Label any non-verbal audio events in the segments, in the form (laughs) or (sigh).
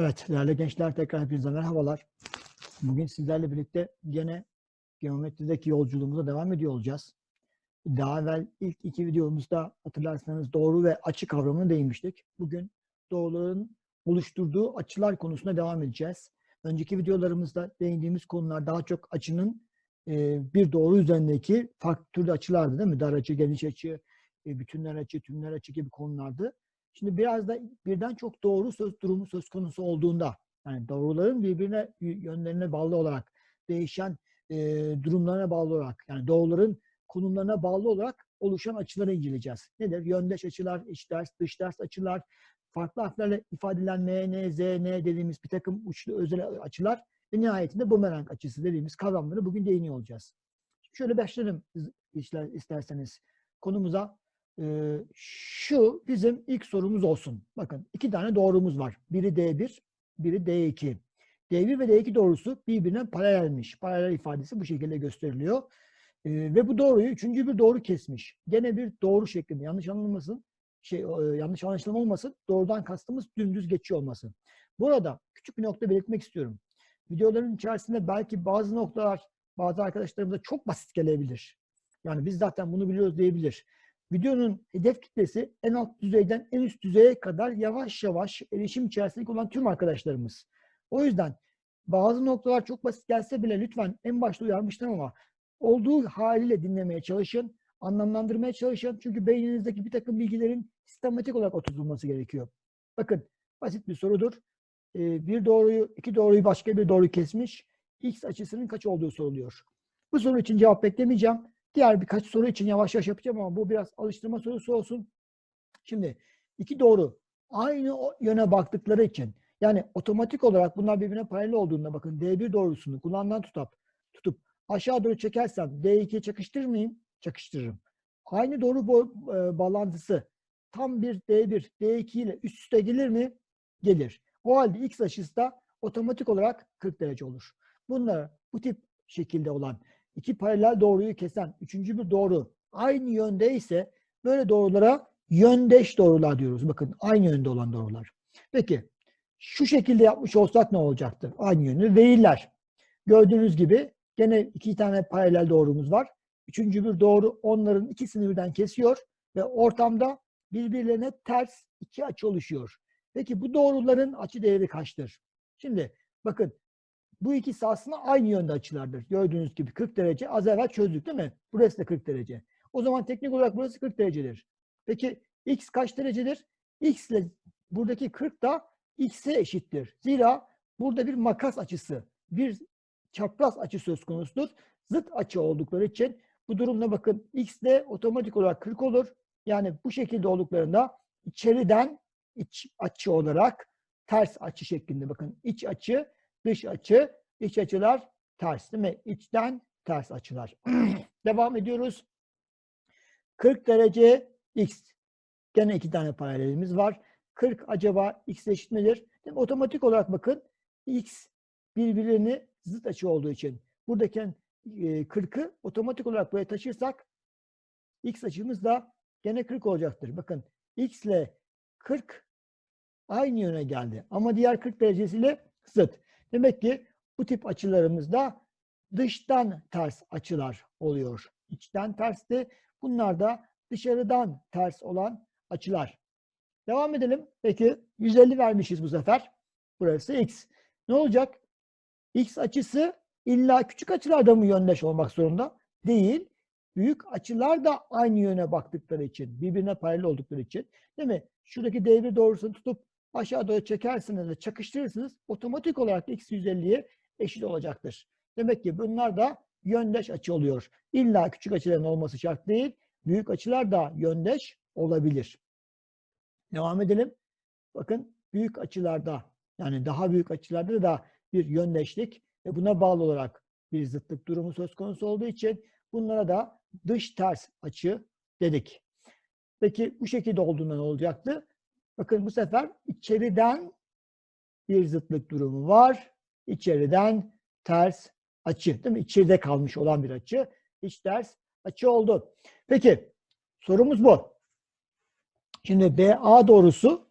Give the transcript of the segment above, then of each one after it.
Evet değerli gençler tekrar hepinize merhabalar. Bugün sizlerle birlikte gene geometrideki yolculuğumuza devam ediyor olacağız. Daha evvel ilk iki videomuzda hatırlarsanız doğru ve açı kavramına değinmiştik. Bugün doğruların oluşturduğu açılar konusuna devam edeceğiz. Önceki videolarımızda değindiğimiz konular daha çok açının e, bir doğru üzerindeki farklı türlü açılardı değil mi? Dar açı, geniş açı, e, bütünler açı, tümler açı gibi konulardı. Şimdi biraz da birden çok doğru söz durumu söz konusu olduğunda, yani doğruların birbirine yönlerine bağlı olarak değişen e, durumlarına bağlı olarak, yani doğruların konumlarına bağlı olarak oluşan açıları inceleyeceğiz. Nedir? Yöndeş açılar, iç ders, dış ders açılar, farklı harflerle ifade edilen M, N, Z, N dediğimiz bir takım uçlu özel açılar ve nihayetinde bumerang açısı dediğimiz kavramları bugün değiniyor olacağız. Şöyle başlayalım isterseniz konumuza. Ee, şu bizim ilk sorumuz olsun. Bakın iki tane doğrumuz var. Biri D1, biri D2. D1 ve D2 doğrusu birbirine paralelmiş. Paralel ifadesi bu şekilde gösteriliyor. Ee, ve bu doğruyu üçüncü bir doğru kesmiş. Gene bir doğru şeklinde. Yanlış anılmasın. Şey, e, yanlış anlaşılma olmasın. Doğrudan kastımız dümdüz geçiyor olmasın. Burada küçük bir nokta belirtmek istiyorum. Videoların içerisinde belki bazı noktalar bazı arkadaşlarımıza çok basit gelebilir. Yani biz zaten bunu biliyoruz diyebilir. Videonun hedef kitlesi en alt düzeyden en üst düzeye kadar yavaş yavaş erişim içerisinde olan tüm arkadaşlarımız. O yüzden bazı noktalar çok basit gelse bile lütfen en başta uyarmıştım ama olduğu haliyle dinlemeye çalışın, anlamlandırmaya çalışın. Çünkü beyninizdeki bir takım bilgilerin sistematik olarak oturtulması gerekiyor. Bakın basit bir sorudur. Ee, bir doğruyu, iki doğruyu başka bir doğru kesmiş. X açısının kaç olduğu soruluyor. Bu soru için cevap beklemeyeceğim. Diğer birkaç soru için yavaş yavaş yapacağım ama bu biraz alıştırma sorusu olsun. Şimdi iki doğru aynı yöne baktıkları için yani otomatik olarak bunlar birbirine paralel olduğunda bakın D1 doğrusunu kulağından tutup tutup aşağı doğru çekersem D2'ye çakıştırır mıyım? Çakıştırırım. Aynı doğru bo e, bağlantısı tam bir D1, D2 ile üst üste gelir mi? Gelir. O halde X açısı da otomatik olarak 40 derece olur. Bunlar bu tip şekilde olan iki paralel doğruyu kesen üçüncü bir doğru aynı yönde ise böyle doğrulara yöndeş doğrular diyoruz. Bakın aynı yönde olan doğrular. Peki şu şekilde yapmış olsak ne olacaktı? Aynı yönü değiller. Gördüğünüz gibi gene iki tane paralel doğrumuz var. Üçüncü bir doğru onların ikisini birden kesiyor ve ortamda birbirlerine ters iki açı oluşuyor. Peki bu doğruların açı değeri kaçtır? Şimdi bakın bu ikisi aslında aynı yönde açılardır. Gördüğünüz gibi 40 derece. Az evvel çözdük değil mi? Burası da 40 derece. O zaman teknik olarak burası 40 derecedir. Peki x kaç derecedir? x ile buradaki 40 da x'e eşittir. Zira burada bir makas açısı, bir çapraz açı söz konusudur. Zıt açı oldukları için bu durumda bakın x de otomatik olarak 40 olur. Yani bu şekilde olduklarında içeriden iç açı olarak ters açı şeklinde bakın iç açı dış açı, iç açılar ters değil mi? İçten ters açılar. (clears throat) Devam ediyoruz. 40 derece x. Gene iki tane paralelimiz var. 40 acaba x eşit midir? Değil Otomatik olarak bakın x birbirini zıt açı olduğu için buradaki 40'ı otomatik olarak buraya taşırsak x açımız da gene 40 olacaktır. Bakın x ile 40 aynı yöne geldi. Ama diğer 40 derecesiyle zıt. Demek ki bu tip açılarımızda dıştan ters açılar oluyor. İçten tersti. Bunlar da dışarıdan ters olan açılar. Devam edelim. Peki 150 vermişiz bu sefer. Burası x. Ne olacak? x açısı illa küçük açılarda mı yöndeş olmak zorunda? Değil. Büyük açılar da aynı yöne baktıkları için, birbirine paralel oldukları için. Değil mi? Şuradaki devir doğrusunu tutup aşağı doğru çekersiniz ve çakıştırırsınız otomatik olarak x 150'ye eşit olacaktır. Demek ki bunlar da yöndeş açı oluyor. İlla küçük açıların olması şart değil. Büyük açılar da yöndeş olabilir. Devam edelim. Bakın büyük açılarda yani daha büyük açılarda da bir yöndeşlik ve buna bağlı olarak bir zıtlık durumu söz konusu olduğu için bunlara da dış ters açı dedik. Peki bu şekilde olduğunda ne olacaktı? Bakın bu sefer içeriden bir zıtlık durumu var. İçeriden ters açı. Değil mi? İçeride kalmış olan bir açı. İç ters açı oldu. Peki sorumuz bu. Şimdi BA doğrusu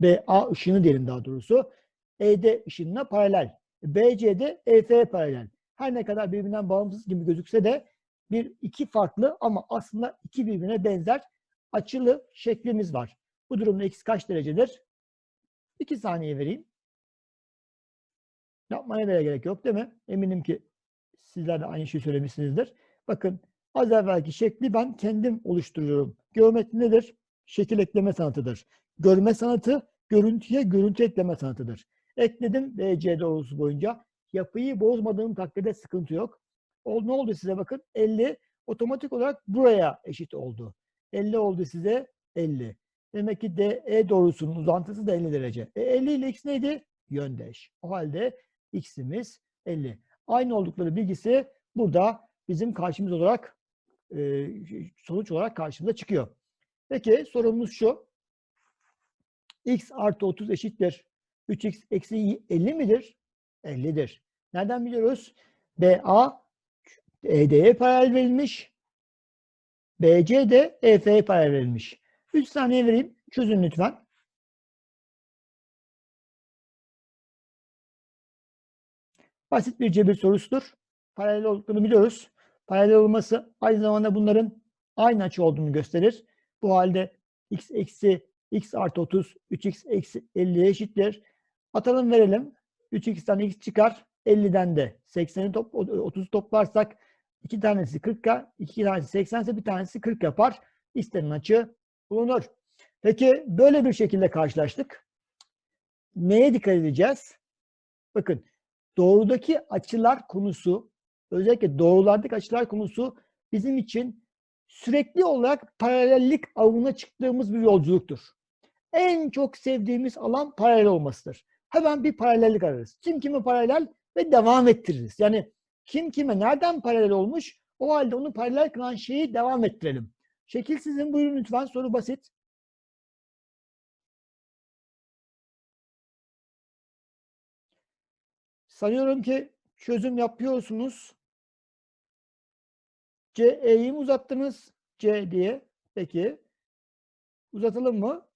BA ışını diyelim daha doğrusu ED ışınına paralel. BC de EF'ye paralel. Her ne kadar birbirinden bağımsız gibi gözükse de bir iki farklı ama aslında iki birbirine benzer açılı şeklimiz var. Bu durumda x kaç derecedir? 2 saniye vereyim. Yapmaya bile gerek yok değil mi? Eminim ki sizler de aynı şeyi söylemişsinizdir. Bakın az evvelki şekli ben kendim oluşturuyorum. Geometri nedir? Şekil ekleme sanatıdır. Görme sanatı görüntüye görüntü ekleme sanatıdır. Ekledim BC doğrusu boyunca. Yapıyı bozmadığım takdirde sıkıntı yok. O, ne oldu size bakın? 50 otomatik olarak buraya eşit oldu. 50 oldu size 50. Demek ki DE doğrusunun uzantısı da 50 derece. E 50 ile x neydi? Yöndeş. O halde x'imiz 50. Aynı oldukları bilgisi burada bizim karşımız olarak e, sonuç olarak karşımıza çıkıyor. Peki sorumuz şu. x artı 30 eşittir. 3x eksi 50 midir? 50'dir. Nereden biliyoruz? BA ED'ye paralel verilmiş. BC de EF'ye paralel verilmiş. 3 saniye vereyim. Çözün lütfen. Basit bir cebir sorusudur. Paralel olduklarını biliyoruz. Paralel olması aynı zamanda bunların aynı açı olduğunu gösterir. Bu halde x eksi x artı 30, 3x eksi 50'ye eşittir. Atalım verelim. 3x'ten x çıkar. 50'den de 80'i top, 30'u toplarsak iki tanesi 40, iki tanesi 80 ise bir tanesi 40 yapar. İstenen açı bulunur. Peki böyle bir şekilde karşılaştık. Neye dikkat edeceğiz? Bakın doğrudaki açılar konusu özellikle doğrulardaki açılar konusu bizim için sürekli olarak paralellik avına çıktığımız bir yolculuktur. En çok sevdiğimiz alan paralel olmasıdır. Hemen bir paralellik ararız. Kim kime paralel ve devam ettiririz. Yani kim kime nereden paralel olmuş o halde onu paralel kılan şeyi devam ettirelim. Şekil sizin buyurun lütfen soru basit. Sanıyorum ki çözüm yapıyorsunuz. CE'yi mi uzattınız? C diye. Peki. Uzatalım mı?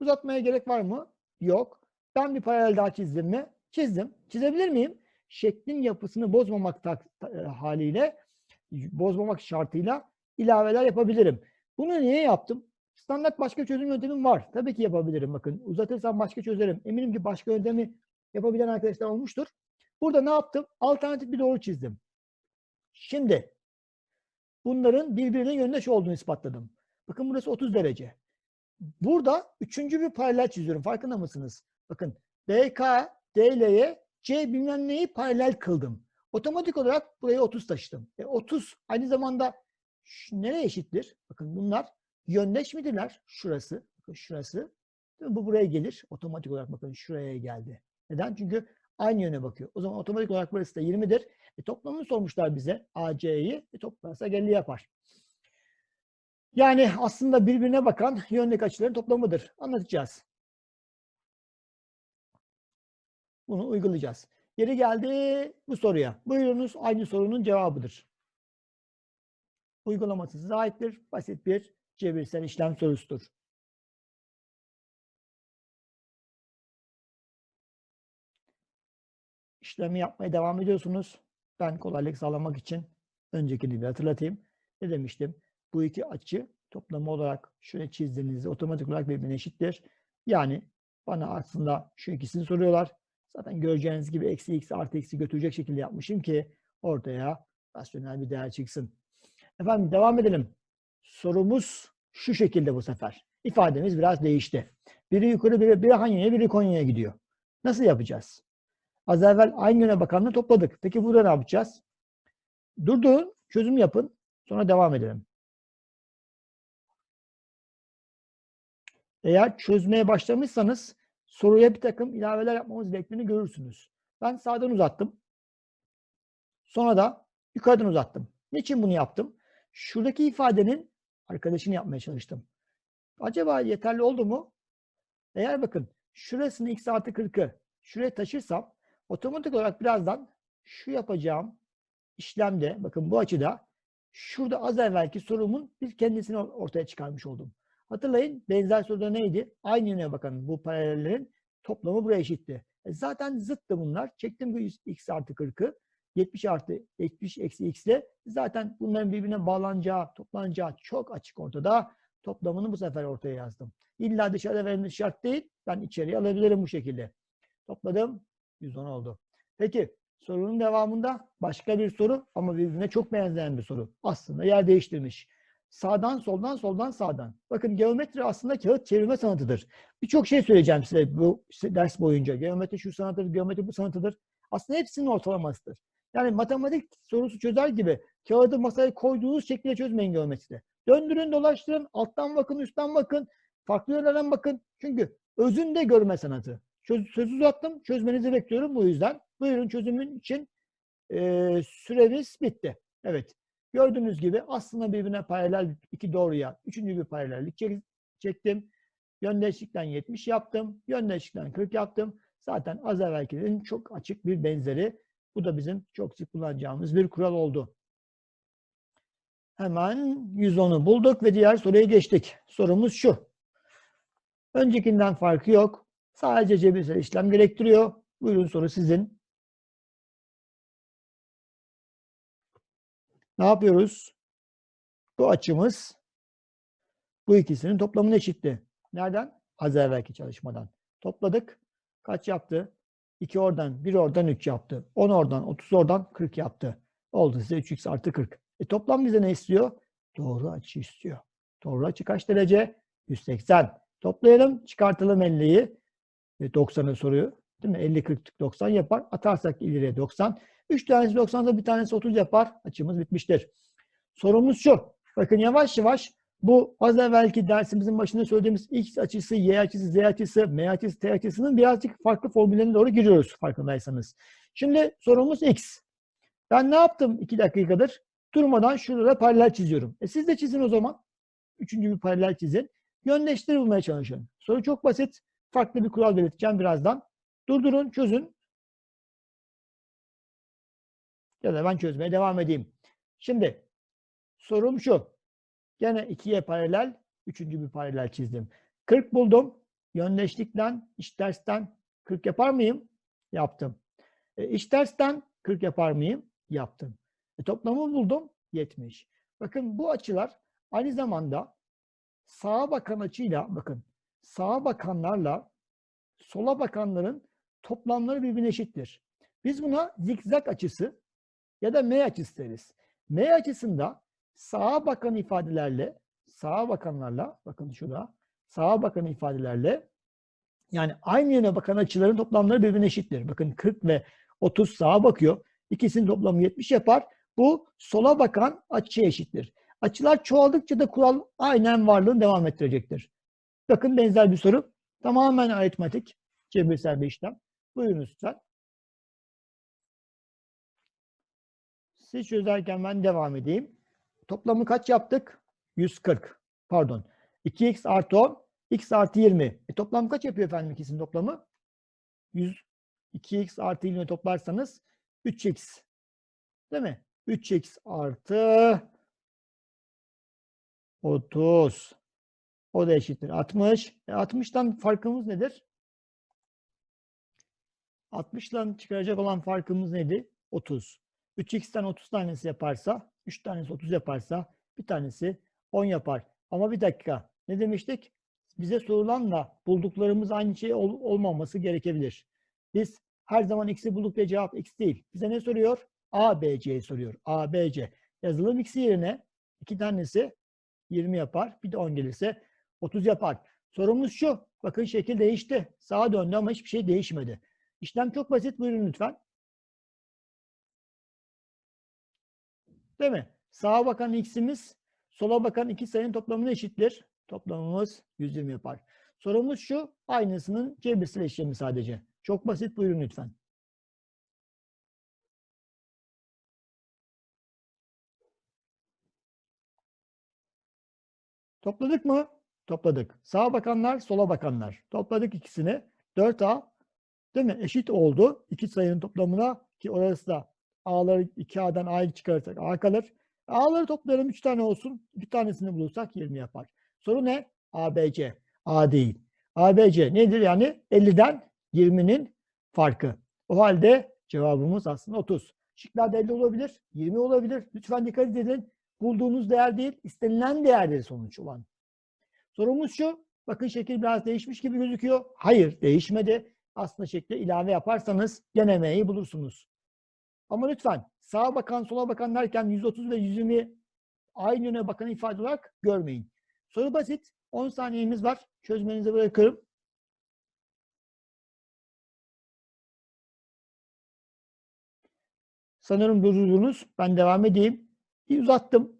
Uzatmaya gerek var mı? Yok. Ben bir paralel daha çizdim mi? Çizdim. Çizebilir miyim? Şeklin yapısını bozmamak e, haliyle, bozmamak şartıyla ilaveler yapabilirim. Bunu niye yaptım? Standart başka çözüm yöntemim var. Tabii ki yapabilirim. Bakın uzatırsam başka çözerim. Eminim ki başka yöntemi yapabilen arkadaşlar olmuştur. Burada ne yaptım? Alternatif bir doğru çizdim. Şimdi bunların birbirine yöndeş olduğunu ispatladım. Bakın burası 30 derece. Burada üçüncü bir paralel çiziyorum. Farkında mısınız? Bakın BK, DL'ye C bilmem neyi paralel kıldım. Otomatik olarak buraya 30 taşıdım. E 30 aynı zamanda şu, nereye eşittir? Bakın bunlar yöndeş midirler? Şurası. Bakın şurası. Bu buraya gelir. Otomatik olarak bakın şuraya geldi. Neden? Çünkü aynı yöne bakıyor. O zaman otomatik olarak burası da 20'dir. E, toplamını sormuşlar bize. AC'yi. E, toplarsa 50 yapar. Yani aslında birbirine bakan yöndeki açıların toplamıdır. Anlatacağız. Bunu uygulayacağız. Yeri geldi bu soruya. Buyurunuz aynı sorunun cevabıdır. Uygulaması size aittir. Basit bir cebirsel işlem sorusudur. İşlemi yapmaya devam ediyorsunuz. Ben kolaylık sağlamak için öncekini bir hatırlatayım. Ne demiştim? Bu iki açı toplamı olarak şöyle çizdiğinizde otomatik olarak birbirine eşittir. Yani bana aslında şu ikisini soruyorlar. Zaten göreceğiniz gibi eksi x artı x'i götürecek şekilde yapmışım ki ortaya rasyonel bir değer çıksın. Efendim devam edelim. Sorumuz şu şekilde bu sefer. İfademiz biraz değişti. Biri yukarı, biri, biri Hanya'ya, biri Konya'ya gidiyor. Nasıl yapacağız? Az evvel aynı yöne bakanını topladık. Peki burada ne yapacağız? Durdurun, çözüm yapın. Sonra devam edelim. Eğer çözmeye başlamışsanız soruya bir takım ilaveler yapmamız gerektiğini görürsünüz. Ben sağdan uzattım. Sonra da yukarıdan uzattım. Niçin bunu yaptım? Şuradaki ifadenin arkadaşını yapmaya çalıştım. Acaba yeterli oldu mu? Eğer bakın şurasını x artı 40'ı şuraya taşırsam otomatik olarak birazdan şu yapacağım işlemde bakın bu açıda şurada az evvelki sorumun bir kendisini ortaya çıkarmış oldum. Hatırlayın benzer soruda neydi? Aynı yöne bakın bu paralellerin toplamı buraya eşitti. E, zaten zıttı bunlar. Çektim bu x artı 40'ı. 70 artı 70 eksi x ile zaten bunların birbirine bağlanacağı, toplanacağı çok açık ortada. Toplamını bu sefer ortaya yazdım. İlla dışarıda verilmiş şart değil. Ben içeriye alabilirim bu şekilde. Topladım. 110 oldu. Peki sorunun devamında başka bir soru ama birbirine çok benzeyen bir soru. Aslında yer değiştirmiş. Sağdan soldan soldan sağdan. Bakın geometri aslında kağıt çevirme sanatıdır. Birçok şey söyleyeceğim size bu ders boyunca. Geometri şu sanatıdır, geometri bu sanatıdır. Aslında hepsinin ortalamasıdır. Yani matematik sorusu çözer gibi kağıdı masaya koyduğunuz şekilde çözmeyin geometride. Döndürün, dolaştırın, alttan bakın, üstten bakın, farklı yönlerden bakın. Çünkü özünde görme sanatı. Söz, sözü uzattım, çözmenizi bekliyorum bu yüzden. Buyurun çözümün için e, süremiz bitti. Evet, gördüğünüz gibi aslında birbirine paralel iki doğruya üçüncü bir paralellik çek, çektim. Yöndeşlikten 70 yaptım, yöndeşlikten 40 yaptım. Zaten az evvelkilerin çok açık bir benzeri. Bu da bizim çok sık kullanacağımız bir kural oldu. Hemen 110'u bulduk ve diğer soruya geçtik. Sorumuz şu. Öncekinden farkı yok. Sadece cebirsel işlem gerektiriyor. Buyurun soru sizin. Ne yapıyoruz? Bu açımız bu ikisinin toplamına eşitti. Nereden? Az evvelki çalışmadan. Topladık. Kaç yaptı? 2 oradan, 1 oradan 3 yaptı. 10 oradan, 30 oradan 40 yaptı. Oldu size 3x artı 40. E toplam bize ne istiyor? Doğru açı istiyor. Doğru açı kaç derece? 180. Toplayalım, çıkartalım 50'yi. E 90'ı soruyor. Değil mi? 50, 40, 90 yapar. Atarsak ileriye 90. 3 tanesi 90'da bir tanesi 30 yapar. Açımız bitmiştir. Sorumuz şu. Bakın yavaş yavaş bu az evvelki dersimizin başında söylediğimiz x açısı, y açısı, z açısı, m açısı, t açısının birazcık farklı formüllerine doğru giriyoruz farkındaysanız. Şimdi sorumuz x. Ben ne yaptım 2 dakikadır? Durmadan şurada paralel çiziyorum. E siz de çizin o zaman. Üçüncü bir paralel çizin. Yöndeşleri bulmaya çalışın. Soru çok basit. Farklı bir kural belirteceğim birazdan. Durdurun, çözün. Ya da ben çözmeye devam edeyim. Şimdi sorum şu. Gene ikiye paralel, üçüncü bir paralel çizdim. 40 buldum. Yöndeşlikten, iç tersten 40 yapar mıyım? Yaptım. E, iç tersten 40 yapar mıyım? Yaptım. E, toplamı buldum. 70. Bakın bu açılar aynı zamanda sağa bakan açıyla, bakın sağa bakanlarla sola bakanların toplamları birbirine eşittir. Biz buna zikzak açısı ya da M açısı deriz. M açısında sağa bakan ifadelerle, sağa bakanlarla, bakın şurada, sağa bakan ifadelerle, yani aynı yöne bakan açıların toplamları birbirine eşittir. Bakın 40 ve 30 sağa bakıyor. İkisinin toplamı 70 yapar. Bu sola bakan açıya eşittir. Açılar çoğaldıkça da kural aynen varlığını devam ettirecektir. Bakın benzer bir soru. Tamamen aritmatik, cebirsel bir işlem. Buyurun lütfen. Siz çözerken ben devam edeyim. Toplamı kaç yaptık? 140. Pardon. 2x artı 10, x artı 20. E toplam kaç yapıyor efendim ikisinin toplamı? 100, 2x artı 20 toplarsanız 3x. Değil mi? 3x artı 30. O da eşittir 60. E 60'tan farkımız nedir? 60'dan çıkaracak olan farkımız neydi? 30. 3x'ten 30 tanesi yaparsa, 3 tanesi 30 yaparsa, bir tanesi 10 yapar. Ama bir dakika, ne demiştik? Bize sorulanla bulduklarımız aynı şey ol, olmaması gerekebilir. Biz her zaman x'i bulduk diye cevap x değil. Bize ne soruyor? A, B, C'yi soruyor. A, B, C. Yazılım x'i yerine iki tanesi 20 yapar. Bir de 10 gelirse 30 yapar. Sorumuz şu. Bakın şekil değişti. Sağa döndü ama hiçbir şey değişmedi. İşlem çok basit. Buyurun lütfen. Değil mi? Sağa bakan x'imiz sola bakan iki sayının toplamına eşittir. Toplamımız 120 yapar. Sorumuz şu. Aynısının cebirsel işlemi sadece. Çok basit. Buyurun lütfen. Topladık mı? Topladık. Sağa bakanlar, sola bakanlar. Topladık ikisini. 4A değil mi? Eşit oldu. İki sayının toplamına ki orası da A'ları 2A'dan A'yı çıkarırsak A kalır. A'ları toplayalım 3 tane olsun. Bir tanesini bulursak 20 yapar. Soru ne? ABC. A değil. ABC nedir yani? 50'den 20'nin farkı. O halde cevabımız aslında 30. Şıklarda 50 olabilir, 20 olabilir. Lütfen dikkat edin. Bulduğunuz değer değil, istenilen değerdir sonuç olan. Sorumuz şu. Bakın şekil biraz değişmiş gibi gözüküyor. Hayır, değişmedi. Aslında şekle ilave yaparsanız gene M'yi bulursunuz. Ama lütfen sağa bakan, sola bakan derken 130 ve 120 aynı yöne bakan ifade olarak görmeyin. Soru basit. 10 saniyemiz var. Çözmenizi bırakırım. Sanırım durdurdunuz. Ben devam edeyim. Bir uzattım.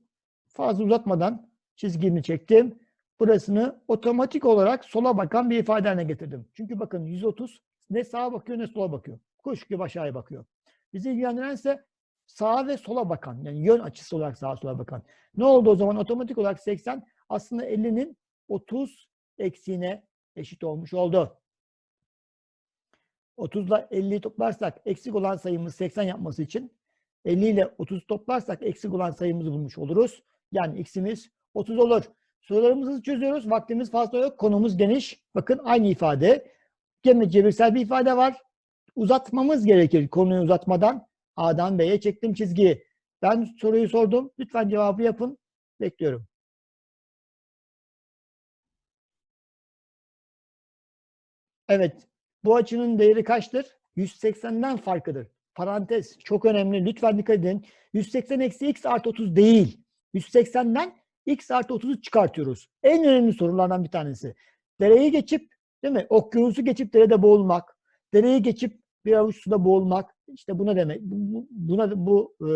Fazla uzatmadan çizgimi çektim. Burasını otomatik olarak sola bakan bir ifade haline getirdim. Çünkü bakın 130 ne sağa bakıyor ne sola bakıyor. Kuş gibi aşağıya bakıyor. Bizi ilgilendiren ise sağa ve sola bakan. Yani yön açısı olarak sağa sola bakan. Ne oldu o zaman? Otomatik olarak 80 aslında 50'nin 30 eksiğine eşit olmuş oldu. 30 ile 50'yi toplarsak eksik olan sayımız 80 yapması için 50 ile 30 toplarsak eksik olan sayımızı bulmuş oluruz. Yani x'imiz 30 olur. Sorularımızı çözüyoruz. Vaktimiz fazla yok. Konumuz geniş. Bakın aynı ifade. Gene cebirsel bir ifade var. Uzatmamız gerekir konuyu uzatmadan. A'dan B'ye çektim çizgiyi. Ben soruyu sordum. Lütfen cevabı yapın. Bekliyorum. Evet. Bu açının değeri kaçtır? 180'den farkıdır. Parantez çok önemli. Lütfen dikkat edin. 180 eksi x artı 30 değil. 180'den x artı 30'u çıkartıyoruz. En önemli sorulardan bir tanesi. Dereyi geçip değil mi? Okyanusu geçip derede boğulmak. Dereyi geçip bir avuç suda boğulmak. İşte buna demek bu, buna bu e,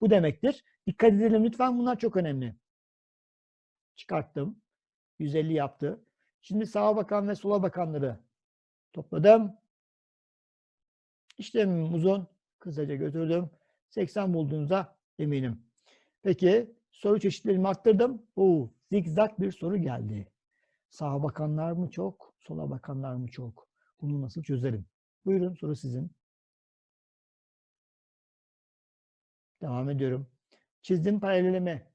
bu demektir. Dikkat edelim lütfen bunlar çok önemli. Çıkarttım. 150 yaptı. Şimdi sağa bakan ve sola bakanları topladım. İşlemim uzun. Kısaca götürdüm. 80 bulduğunuzda eminim. Peki soru çeşitlerimi arttırdım. Oo, zigzag bir soru geldi. Sağa bakanlar mı çok, sola bakanlar mı çok? Bunu nasıl çözerim? Buyurun soru sizin. Devam ediyorum. Çizdim paralelimi.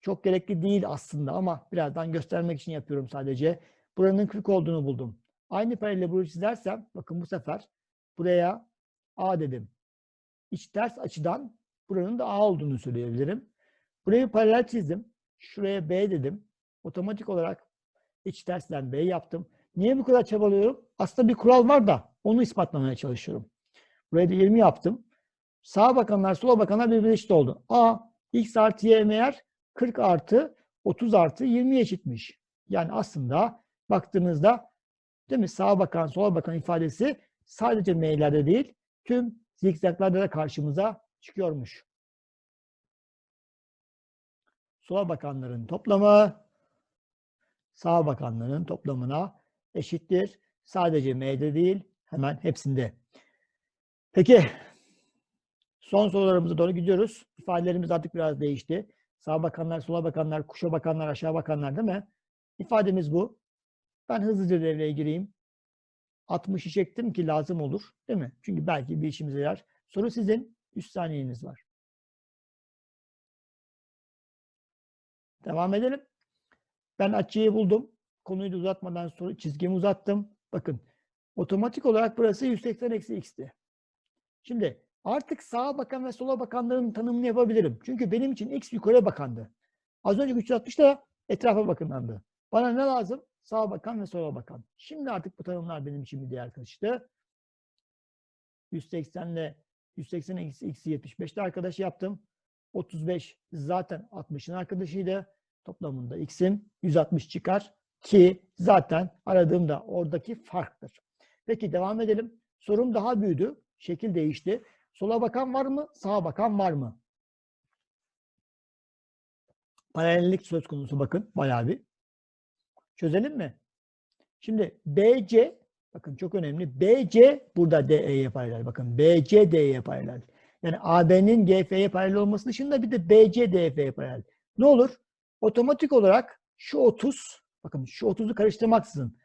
Çok gerekli değil aslında ama birazdan göstermek için yapıyorum sadece. Buranın 40 olduğunu buldum. Aynı paraleli burayı çizersem, bakın bu sefer buraya A dedim. İç ters açıdan buranın da A olduğunu söyleyebilirim. Buraya bir paralel çizdim. Şuraya B dedim. Otomatik olarak iç tersten B yaptım. Niye bu kadar çabalıyorum? Aslında bir kural var da onu ispatlamaya çalışıyorum. Buraya da 20 yaptım. Sağa bakanlar, sola bakanlar birbirine eşit oldu. A, x artı y meğer 40 artı 30 artı 20 eşitmiş. Yani aslında baktığınızda değil mi? Sağa bakan, sola bakan ifadesi sadece m'lerde değil, tüm zikzaklarda da karşımıza çıkıyormuş. Sola bakanların toplamı sağa bakanların toplamına eşittir. Sadece M'de değil, hemen hepsinde. Peki, son sorularımıza doğru gidiyoruz. İfadelerimiz artık biraz değişti. Sağa bakanlar, sola bakanlar, kuşa bakanlar, aşağı bakanlar değil mi? İfademiz bu. Ben hızlıca devreye gireyim. 60'ı çektim ki lazım olur. Değil mi? Çünkü belki bir işimize yarar. Soru sizin. 3 saniyeniz var. Devam edelim. Ben açıyı buldum. Konuyu da uzatmadan sonra çizgimi uzattım. Bakın otomatik olarak burası 180 eksi x'ti. Şimdi artık sağa bakan ve sola bakanların tanımını yapabilirim. Çünkü benim için x yukarı bakandı. Az önce 360 da etrafa bakınlandı. Bana ne lazım? Sağa bakan ve sola bakan. Şimdi artık bu tanımlar benim için bir değer taşıdı. 180 ile 180 eksi x'i 75'te arkadaş yaptım. 35 zaten 60'ın arkadaşıydı. Toplamında x'in 160 çıkar ki zaten aradığımda oradaki farktır. Peki devam edelim. Sorum daha büyüdü. Şekil değişti. Sola bakan var mı? Sağa bakan var mı? Paralellik söz konusu bakın bayağı bir. Çözelim mi? Şimdi BC bakın çok önemli. BC burada DE'ye paralel. Bakın BC DE'ye paralel. Yani AB'nin GF'ye paralel olması dışında bir de BC DF'ye paralel. Ne olur? Otomatik olarak şu 30 bakın şu 30'u karıştırmaksızın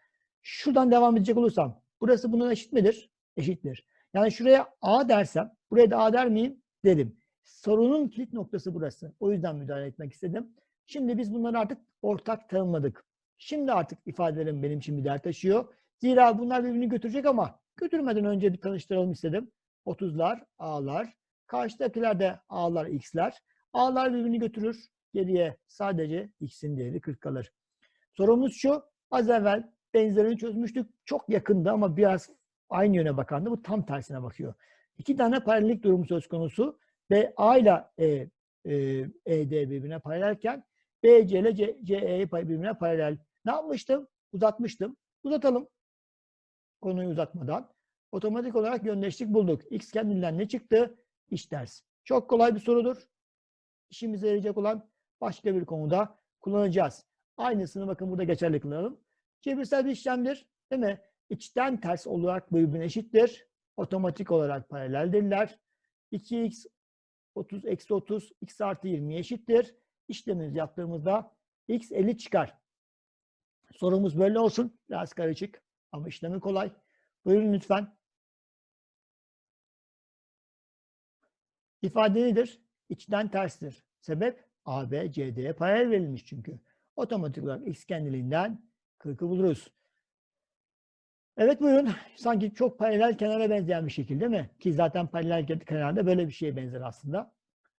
şuradan devam edecek olursam burası buna eşit midir? Eşittir. Yani şuraya A dersem buraya da A der miyim? Dedim. Sorunun kilit noktası burası. O yüzden müdahale etmek istedim. Şimdi biz bunları artık ortak tanımladık. Şimdi artık ifadelerim benim için bir değer taşıyor. Zira bunlar birbirini götürecek ama götürmeden önce bir tanıştıralım istedim. 30'lar, A'lar. Karşıdakiler de A'lar, X'ler. A'lar birbirini götürür. Geriye sadece X'in değeri 40 kalır. Sorumuz şu. Az evvel benzerini çözmüştük. Çok yakındı ama biraz aynı yöne bakandı. Bu tam tersine bakıyor. İki tane paralellik durumu söz konusu ve A ile E, e, ED birbirine paralelken BC ile C- CE birbirine paralel. Ne yapmıştım? Uzatmıştım. Uzatalım. Konuyu uzatmadan. Otomatik olarak yöndeşlik bulduk. X kendinden ne çıktı? İş ders. Çok kolay bir sorudur. İşimize yarayacak olan başka bir konuda kullanacağız. Aynısını bakın burada geçerli kılalım. Çevirsel bir işlemdir. Değil mi? İçten ters olarak birbirine eşittir. Otomatik olarak paraleldirler. 2x 30 eksi 30 x artı 20 eşittir. İşlemimizi yaptığımızda x 50 çıkar. Sorumuz böyle olsun. Biraz karışık ama işlemi kolay. Buyurun lütfen. İfade nedir? İçten terstir. Sebep AB CD'ye paralel verilmiş çünkü. Otomatik olarak x kendiliğinden 40'ı buluruz. Evet buyurun. (laughs) Sanki çok paralel kenara benzeyen bir şekil değil mi? Ki zaten paralel kenarda böyle bir şeye benzer aslında.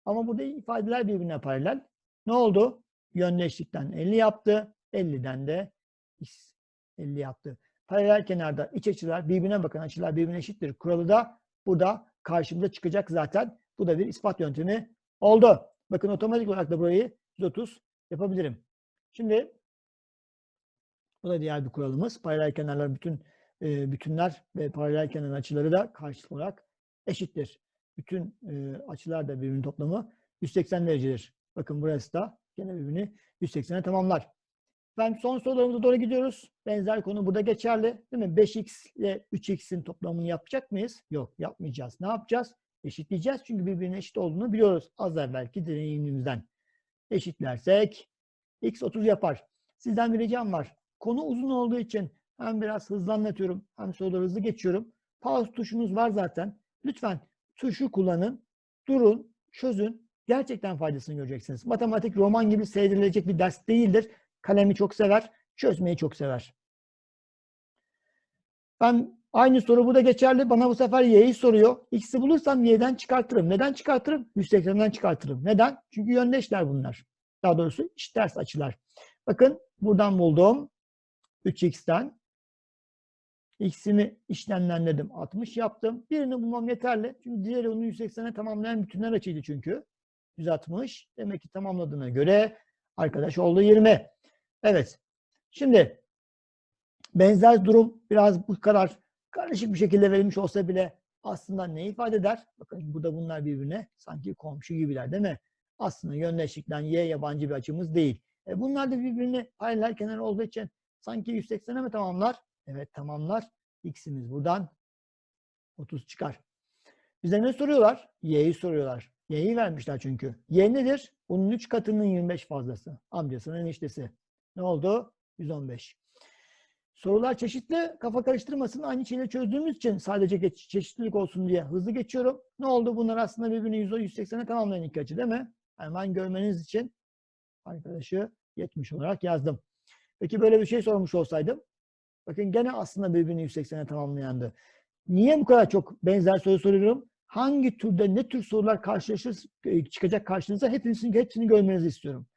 Ama burada ifadeler birbirine paralel. Ne oldu? Yöndeşlikten 50 yaptı. 50'den de x 50 yaptı. Paralel kenarda iç açılar birbirine bakan açılar birbirine eşittir. Kuralı da burada karşımıza çıkacak zaten. Bu da bir ispat yöntemi oldu. Bakın otomatik olarak da burayı 130 yapabilirim. Şimdi bu da diğer bir kuralımız. Paralel kenarlar bütün e, bütünler ve paralel kenar açıları da karşılıklı olarak eşittir. Bütün e, açılar da birbirinin toplamı 180 derecedir. Bakın burası da gene birbirini 180'e tamamlar. Ben son sorularımıza doğru gidiyoruz. Benzer konu burada geçerli. Değil mi? 5x ile 3x'in toplamını yapacak mıyız? Yok yapmayacağız. Ne yapacağız? Eşitleyeceğiz. Çünkü birbirine eşit olduğunu biliyoruz. Az evvelki deneyimimizden. Eşitlersek x 30 yapar. Sizden bir ricam var. Konu uzun olduğu için hem biraz hızlı anlatıyorum hem soruları hızlı geçiyorum. Pause tuşunuz var zaten. Lütfen tuşu kullanın. Durun, çözün. Gerçekten faydasını göreceksiniz. Matematik roman gibi seyredilecek bir ders değildir. Kalemi çok sever, çözmeyi çok sever. Ben aynı soru burada geçerli. Bana bu sefer y'yi soruyor. X'i bulursam y'den çıkartırım. Neden çıkartırım? 180'den çıkartırım. Neden? Çünkü yöndeşler bunlar. Daha doğrusu iş ters açılar. Bakın buradan buldum. 3x'ten. X'imi işlemlendirdim. 60 yaptım. Birini bulmam yeterli. Çünkü diğeri onu 180'e tamamlayan bütünler açıydı çünkü. 160. Demek ki tamamladığına göre arkadaş oldu 20. Evet. Şimdi benzer durum biraz bu kadar karışık bir şekilde verilmiş olsa bile aslında ne ifade eder? Bakın burada bunlar birbirine sanki komşu gibiler değil mi? Aslında yöndeşlikten y yabancı bir açımız değil. E bunlar da birbirine paralel kenar olduğu için sanki 180'e mi tamamlar? Evet tamamlar. X'imiz buradan 30 çıkar. Bize ne soruyorlar? Y'yi soruyorlar. Y'yi vermişler çünkü. Y nedir? Bunun 3 katının 25 fazlası. Amcasının eniştesi. Ne oldu? 115. Sorular çeşitli. Kafa karıştırmasın. Aynı şeyleri çözdüğümüz için sadece çeşitlilik olsun diye hızlı geçiyorum. Ne oldu? Bunlar aslında birbirini %180'e tamamlayan iki açı değil mi? Hemen görmeniz için arkadaşı 70 olarak yazdım. Peki böyle bir şey sormuş olsaydım Bakın gene aslında birbirini 180'e tamamlayandı. Niye bu kadar çok benzer soru soruyorum? Hangi türde ne tür sorular karşılaşır, çıkacak karşınıza hepsini, hepsini görmenizi istiyorum.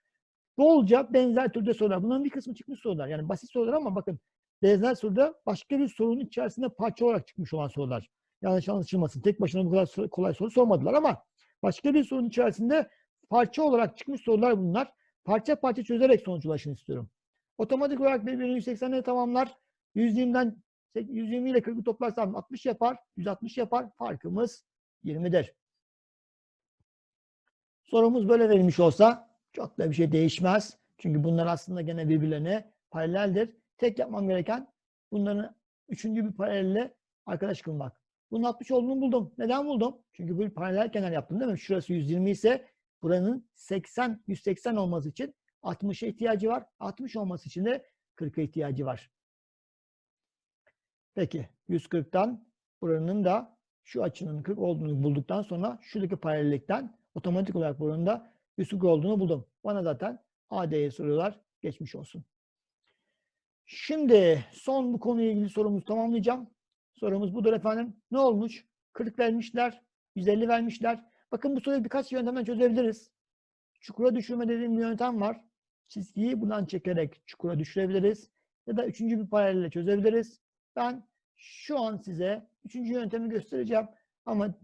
Bolca benzer türde sorular. Bunların bir kısmı çıkmış sorular. Yani basit sorular ama bakın benzer soruda başka bir sorunun içerisinde parça olarak çıkmış olan sorular. Yanlış anlaşılmasın. Tek başına bu kadar kolay soru sormadılar ama başka bir sorunun içerisinde parça olarak çıkmış sorular bunlar. Parça parça çözerek sonuç ulaşın istiyorum. Otomatik olarak birbirini 180'e tamamlar. 120'den 120 ile 40'ı toplarsam 60 yapar. 160 yapar. Farkımız 20'dir. Sorumuz böyle verilmiş olsa çok da bir şey değişmez. Çünkü bunlar aslında gene birbirlerine paraleldir. Tek yapmam gereken bunların üçüncü bir paralelle arkadaş kılmak. Bunun 60 olduğunu buldum. Neden buldum? Çünkü bir paralel kenar yaptım değil mi? Şurası 120 ise buranın 80, 180 olması için 60'a ihtiyacı var. 60 olması için de 40'a ihtiyacı var. Peki 140'tan buranın da şu açının 40 olduğunu bulduktan sonra şuradaki paralellikten otomatik olarak buranın da 140 olduğunu buldum. Bana zaten AD'ye soruyorlar. Geçmiş olsun. Şimdi son bu konuyla ilgili sorumuzu tamamlayacağım. Sorumuz budur efendim. Ne olmuş? 40 vermişler, 150 vermişler. Bakın bu soruyu birkaç yöntemden çözebiliriz. Çukura düşürme dediğim bir yöntem var. Çizgiyi buradan çekerek çukura düşürebiliriz. Ya da üçüncü bir paralelle çözebiliriz. Ben şu an size üçüncü yöntemi göstereceğim. Ama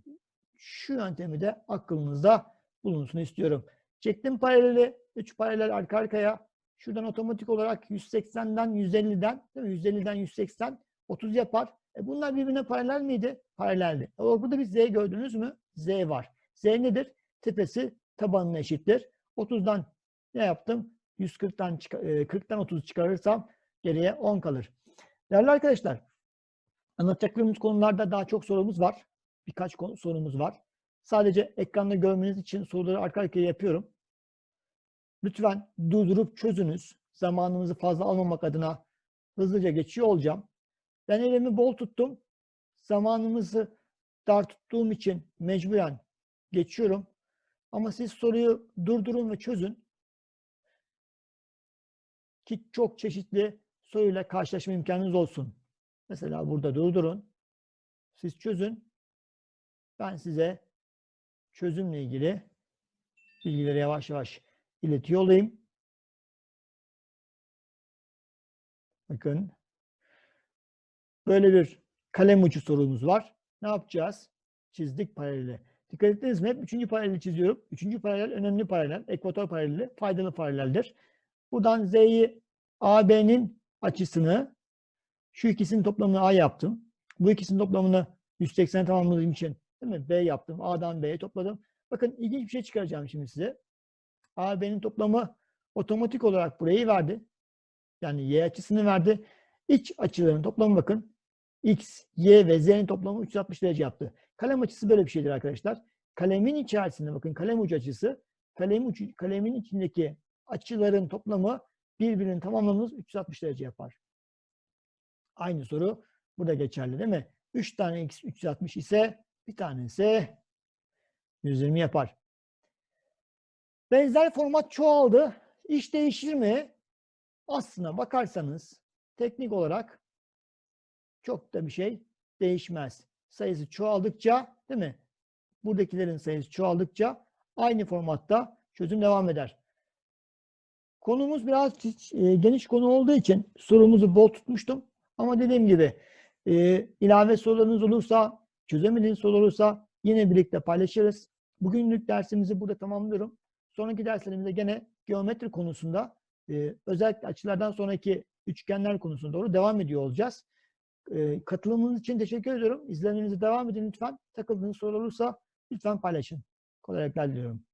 şu yöntemi de aklınızda bulunsun istiyorum. Çektim paraleli, 3 paralel arka arkaya. Şuradan otomatik olarak 180'den 150'den, değil mi? 150'den 180, 30 yapar. E bunlar birbirine paralel miydi? Paraleldi. E burada bir z gördünüz mü? Z var. Z nedir? Tepesi tabanına eşittir. 30'dan ne yaptım? 140'tan çıka- e, 40'tan 30 çıkarırsam geriye 10 kalır. Değerli arkadaşlar, anlatacaklarımız konularda daha çok sorumuz var. Birkaç konu, sorumuz var. Sadece ekranda görmeniz için soruları arka arkaya yapıyorum. Lütfen durdurup çözünüz. Zamanımızı fazla almamak adına hızlıca geçiyor olacağım. Ben elimi bol tuttum. Zamanımızı dar tuttuğum için mecburen geçiyorum. Ama siz soruyu durdurun ve çözün. Ki çok çeşitli soruyla karşılaşma imkanınız olsun. Mesela burada durdurun. Siz çözün. Ben size çözümle ilgili bilgileri yavaş yavaş iletiyor olayım. Bakın. Böyle bir kalem ucu sorumuz var. Ne yapacağız? Çizdik paraleli. Dikkat ettiniz mi? Hep üçüncü paraleli çiziyorum. Üçüncü paralel önemli paralel. Ekvator paraleli faydalı paraleldir. Buradan Z'yi AB'nin açısını şu ikisinin toplamını A yaptım. Bu ikisinin toplamını 180 tamamladığım için değil mi? B yaptım. A'dan B'ye topladım. Bakın ilginç bir şey çıkaracağım şimdi size. AB'nin toplamı otomatik olarak burayı verdi. Yani Y açısını verdi. İç açıların toplamı bakın. X, Y ve Z'nin toplamı 360 derece yaptı. Kalem açısı böyle bir şeydir arkadaşlar. Kalemin içerisinde bakın kalem ucu açısı, kalem ucu, kalemin içindeki açıların toplamı birbirinin tamamlamamız 360 derece yapar. Aynı soru burada geçerli değil mi? 3 tane x 360 ise bir tanesi 120 yapar. Benzer format çoğaldı. İş değişir mi? Aslına bakarsanız teknik olarak çok da bir şey değişmez. Sayısı çoğaldıkça değil mi? Buradakilerin sayısı çoğaldıkça aynı formatta çözüm devam eder. Konumuz biraz e, geniş konu olduğu için sorumuzu bol tutmuştum. Ama dediğim gibi e, ilave sorularınız olursa, çözemediğiniz soru olursa yine birlikte paylaşırız. Bugünlük dersimizi burada tamamlıyorum. Sonraki derslerimizde gene geometri konusunda e, özellikle açılardan sonraki üçgenler konusunda doğru devam ediyor olacağız. E, katılımınız için teşekkür ediyorum. İzlemenize devam edin lütfen. Takıldığınız soru olursa lütfen paylaşın. Kolaylıklar diliyorum.